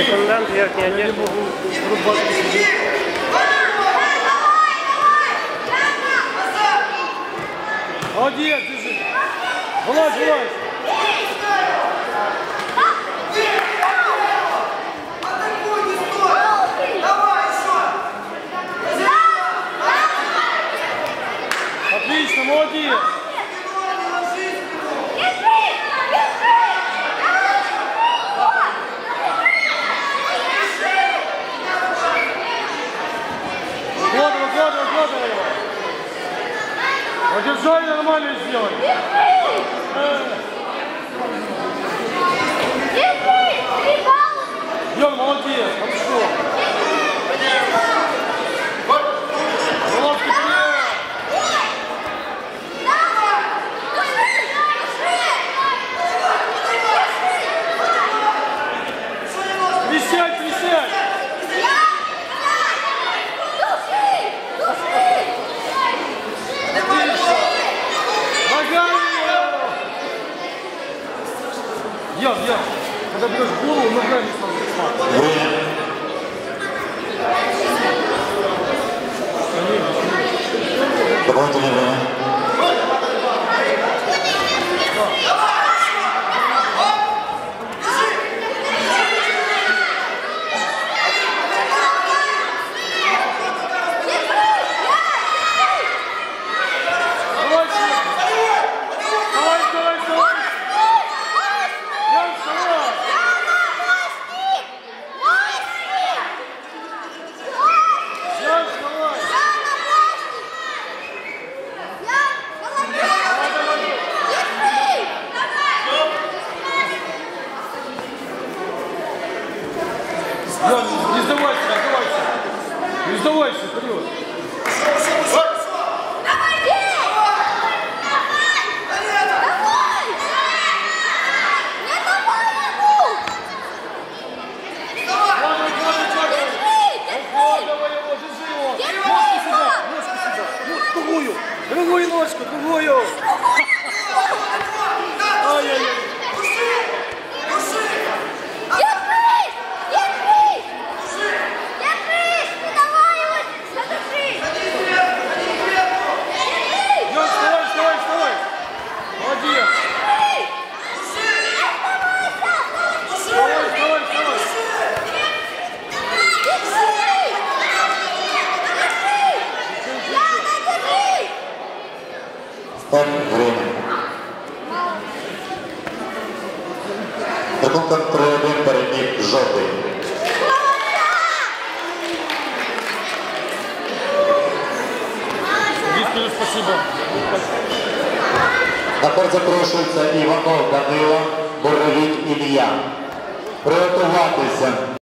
Секундант верхней одежды. Молодец, держи. Вылазь, вылазь. Отлично, молодец. Гладова, гладова его. Удержай нормально сделай. Бьем, молодец, хорошо. Головки вперед. Висять, висять. Ногами его. Ян, Ян, когда берешь голову, ногами сразу не сдавайся, не сдавайся. Не сдавайся, вперед. Другую, другую ножку, другую. Пан Гром. Рахунком 3-1 переміг жовтий. На запрошується Іванов Данило, Боровік Ілія. Приготуватися.